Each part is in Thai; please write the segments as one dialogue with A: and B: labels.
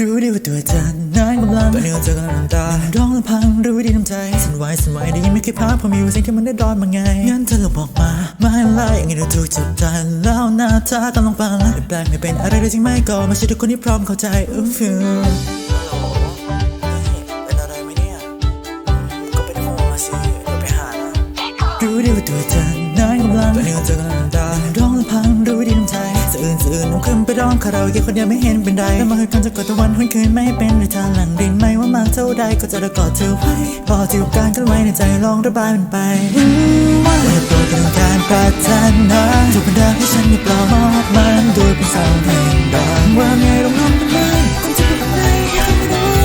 A: รู้ดีว่าตัวเธอนั้นกำลังตอนนี้เธอกำลังน้ำตาร้องลำพังรู้ดีน้ำใจสั่นไหวสั่นไหวได้ยินไม่เคยพักเพราะมีอยู่สิ่งที่มันได้ดอนมาไงงั้นเธอลองบอกมาไม่ไล่ยังไงเราถูกจับใจแล้วหน้าเธอกำลังปังไม่แปลกไม่เป็นอะไรเลยจริงไหมก็ไม่ใช่ทุกคนที่พร้อมเข้าใจอื้อฟิวเป็นอะไรไหมเนี่ยก็เป็นห่วงสิเดี๋ยวไปหานะรู้ดีว่าตัวเธอนั้นกำลังตอนนี้เธอกำลังน้ำตา องคาราโอเกะคนเดียวไม่เห็นเป็นไรแล้วมาคืนกันจะกอดตะวันหุ้นคืนไม่ให้เป็นในทางหลังได้ไหมว่ามากเท่าใดก็จะได้กอดเธอไว้ พอที่การกันไว้ในใจลองระบายมันไปอืมว่าโปรดเป็นการปรารถนาทุกบรรดาให้ฉันได้ปลอมอบมันโดยเป็นสาวแห่งดาวว่าไงลองลองกันเลยคงจะเป็นไร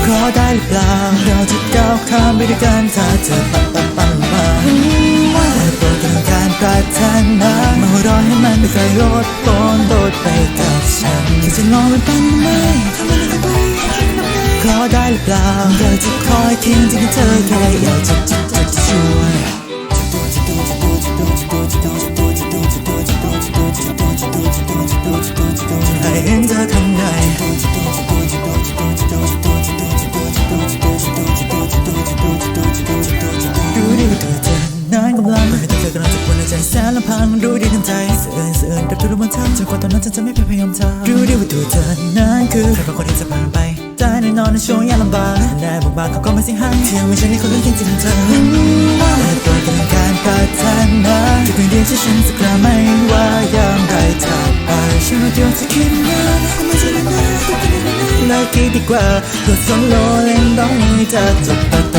A: ขอได้หรือเปล่าเราจะก้าวข้ามไปด้วยกันถ้าเธอปังปังปังมาว่าโปรดเป็นการปรารถนามาหัวเรอให้มันไม่เคยลดปอนโดดไปกับฉัน แค่จะลองมันเป็นไหมทำอะไรกันไปขอได้หรือเปล่าเราจะคอยเคียงที่เธอแค่อยากจะจะจะจะช่วยให้เห็นเธอข้างในรู้ดีว่าตัวเธอนั้นกำลังเธอกำลังจะปวดใจแสนลำพังรู้ดีทั้งใจเสื่อนเสื่อนดับทุกมันทำจนกว่าตอนนั้น ฉันจะไม่พยายามทำรู้ดีว่าตัวเธอนั้นคือใครบางคนที่จะผ่านไปใจแน่นอนในช่วงยากลำบากแต่บอกบางเขาก็ไม่สิ้นหันเที่ยวไม่ใช่ในคนเรื่องจริงๆเธอแต่ตัวเป็นการปรารถนาจะเป็นเดียวที่ฉันสักคราไม่ว่าอย่างไรถ้าไปฉันรู้เดียวจะคิดนะไม่ใช่นะเลิกคิดดีกว่าเพื่อสนโลเล่นต้องให้เธอจบตัด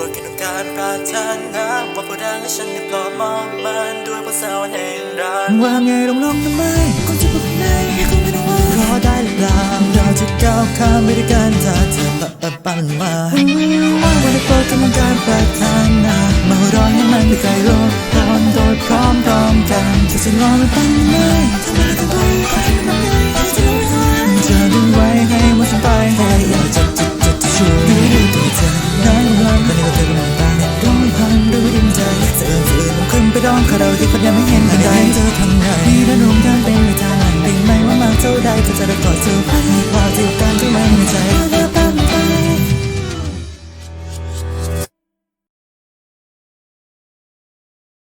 A: โปรดกินการปรารถนาว่าผู้ดังและฉันได้ปลอบมองมันด้วยภาษาวันแห่งรักว่าไงลงลงทำไมคนจะบอกไงคงไม่ต้องว่าขอได้หรือเปล่าเราจะก้าวข้ามไปด้วยกันถ้าเธอปะปะปันมาวันนี้โปรดกำลังการปรารถนามาหัวเรอให้มันไม่ไกลโลกตอนโดดพร้อมพร้อมกันจะจะลองมันปันไหมทำไมต้องไปจะดึงไว้ให้หมดทั้งไปให้อยากจะจะจะจะ สื่อมันขึ้นไปร้องคาราโอเกะคนเดียวไม่เห็นกันได้เธอทำไงนี่ระดมกันเป็นในทางหลังได้ไหมว่ามากเท่าใดก็จะได้กอดเธอไว้พอที่การที่มั